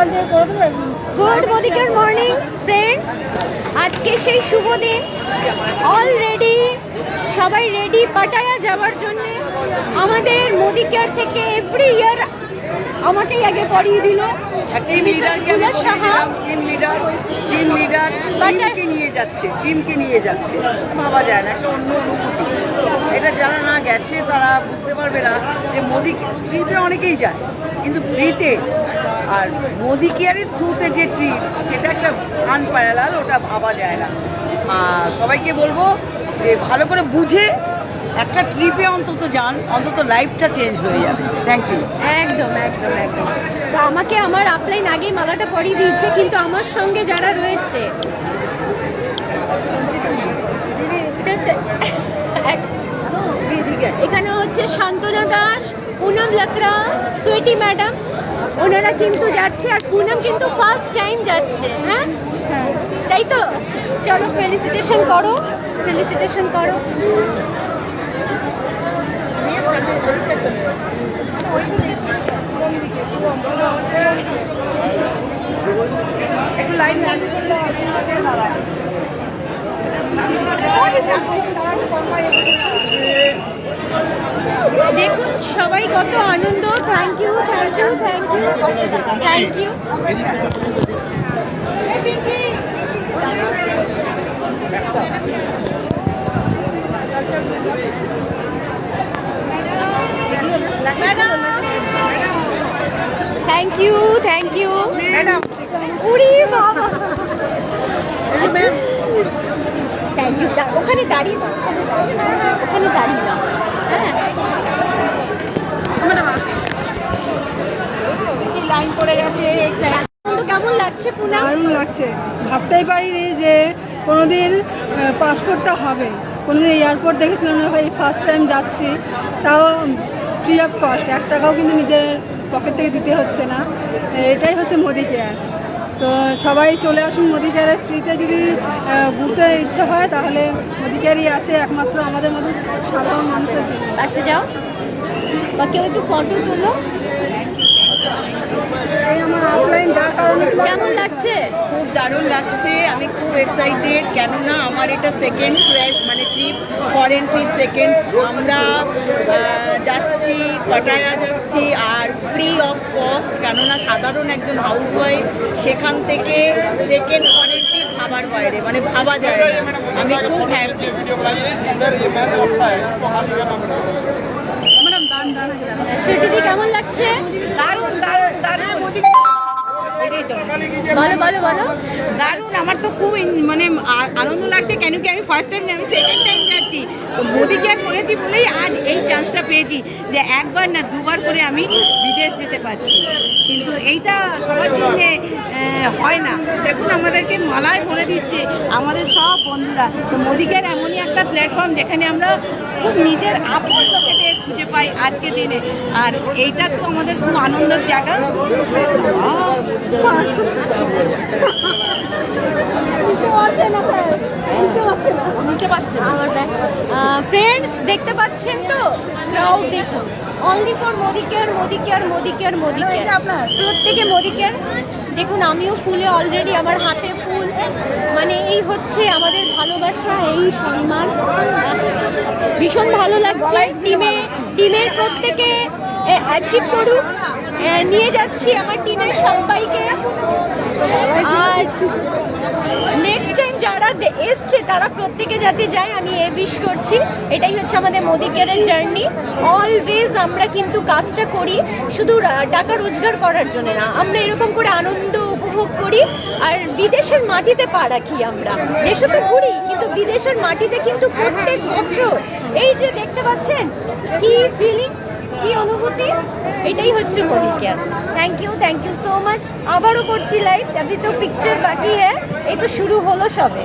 Good morning morning friends আজকে সেই শুভ দিন। অলরেডি সবাই রেডি পাটায়া যাওয়ার জন্য। আমাদের মোদি কেয়ার থেকে এভরি ইয়ার আমাকেই আগে পড়িয়ে দিল। টিম লিডার টিম লিডার টিমকে নিয়ে যাচ্ছে টিমকে নিয়ে যাচ্ছে। ভাবা যায় না একটা অন্য অনুভূতি। এটা যারা না গেছে তারা বুঝতে পারবে না যে মোদি ট্রিপে অনেকেই যায়। কিন্তু ফ্রিতে আর মোদি কেয়ারের থ্রুতে যে ট্রিপ সেটা একটা আনপ্যারালাল ওটা ভাবা যায় না। আর সবাইকে বলব যে ভালো করে বুঝে একটা ট্রিপে অন্তত যান অন্তত লাইফটা চেঞ্জ হয়ে যাবে। থ্যাংক ইউ একদম একদম একদম। তো আমাকে আমার আপলাইন আগেই মালাটা পরিয়ে দিয়েছে কিন্তু আমার সঙ্গে যারা রয়েছে এক- এখানে হচ্ছে শান্তনা দাস পুনম লাকড়া, সুইটি ম্যাডাম, ওনারা কিন্তু যাচ্ছে আর পুনম কিন্তু ফার্স্ট টাইম যাচ্ছে হ্যাঁ? তাই তো? চলো ফেলিসিটেশন করো ফেলিসিটেশন করো। একটু লাইন দেখুন সবাই কত আনন্দ। Thank you thank you thank you thank you thank you thank you madam উড়ি বাবা। ওখানে দাঁড়িয়ে দাও, ওখানে দাঁড়িয়ে দাও। হ্যাঁ। লাইন পড়ে গেছে কেমন লাগছে পুনাম দারুণ লাগছে। ভাবতেই পারিনি যে কোনোদিন পাসপোর্টটা হবে। কোনোদিন এয়ারপোর্ট দেখেছিলাম না এই ফার্স্ট টাইম যাচ্ছি। তাও ফ্রি অফ কস্ট এক টাকাও কিন্তু নিজের পকেট থেকে দিতে হচ্ছে না। এটাই হচ্ছে মোদি কেয়ার তো সবাই চলে আসুন মোদি ফ্রিতে যদি ঘুরতে ইচ্ছা হয়, তাহলে মোদিকারই আছে একমাত্র আমাদের মতো সাধারণ মানুষের জন্য। আসে যাও। বা কেউ একটু ফটো তুলো। কেমন লাগছে? খুব দারুণ লাগছে। আমি খুব এক্সাইটেড কেননা আমার এটা সেকেন্ড মানে ট্রিপ ফরেন ট্রিপ সেকেন্ড আমরা যাচ্ছি পাটায়া যাচ্ছি আর ফ্রি অফ কস্ট কেননা সাধারণ একজন হাউসওয়াইফ সেখান থেকে সেকেন্ড ফরেন ট্রিপ ভাবার বাইরে মানে ভাবা যায় আমি খুব হ্যাপি সুইটিদি কেমন লাগছে? দারুণ দারুণ দারুণ মোদি বলো বলো বলো। দারুণ আমার তো খুব মানে আনন্দ লাগছে। কেন কি আমি ফার্স্ট টাইম আমি সেকেন্ড টাইম যাচ্ছি। মোদি কেয়ার করেছি বলেই আজ এই চান্সটা পেয়েছি যে একবার না দুবার করে আমি বিদেশ যেতে পারছি। কিন্তু এইটা সবার জন্য হয় না। দেখুন আমাদেরকে মালায় ভরে দিচ্ছে আমাদের সব বন্ধুরা। তো মোদি কেয়ার এমনই একটা প্ল্যাটফর্ম যেখানে আমরা খুব নিজের আপন লোকেদের খুঁজে পাই আজকে দিনে। আর এইটা তো আমাদের খুব আনন্দের জায়গা। ফ্রেন্ডস দেখতে পাচ্ছেন তো? ক্রাউড দেখুন। Only for Modi care Modi care Modi care Modi care আপনার? প্রত্যেকে মোদি কেয়ার দেখুন আমিও ফুলে অলরেডি আমার হাতে ফুল। মানে এই হচ্ছে আমাদের ভালোবাসা এই সম্মান। ভীষণ ভালো লাগছে। টিমে টিমের প্রত্যেকে অ্যাচিভ করুক। নিয়ে যাচ্ছি আমার টিমের সবাইকে। নেক্সট টাইম যারা এসছে, তারা প্রত্যেকে যাতে যায়, আমি এ বিশ করছি। এটাই হচ্ছে আমাদের মোদি কেয়ারের জার্নি অলওয়েজ আমরা কিন্তু কাজটা করি, শুধু টাকা রোজগার করার জন্য না, আমরা এরকম করে আনন্দ উপভোগ করি, আর বিদেশের মাটিতে পা রাখি আমরা। দেশে তো ঘুরি, কিন্তু বিদেশের মাটিতে কিন্তু প্রত্যেক বছর, এই যে দেখতে পাচ্ছেন, কি ফিলিংস কি অনুভূতি? এটাই হচ্ছে Holi thank you thank you so much আবারও করছি লাইভ अभी তো পিকচার বাকি হ্যাঁ? এই তো শুরু হলো সবে।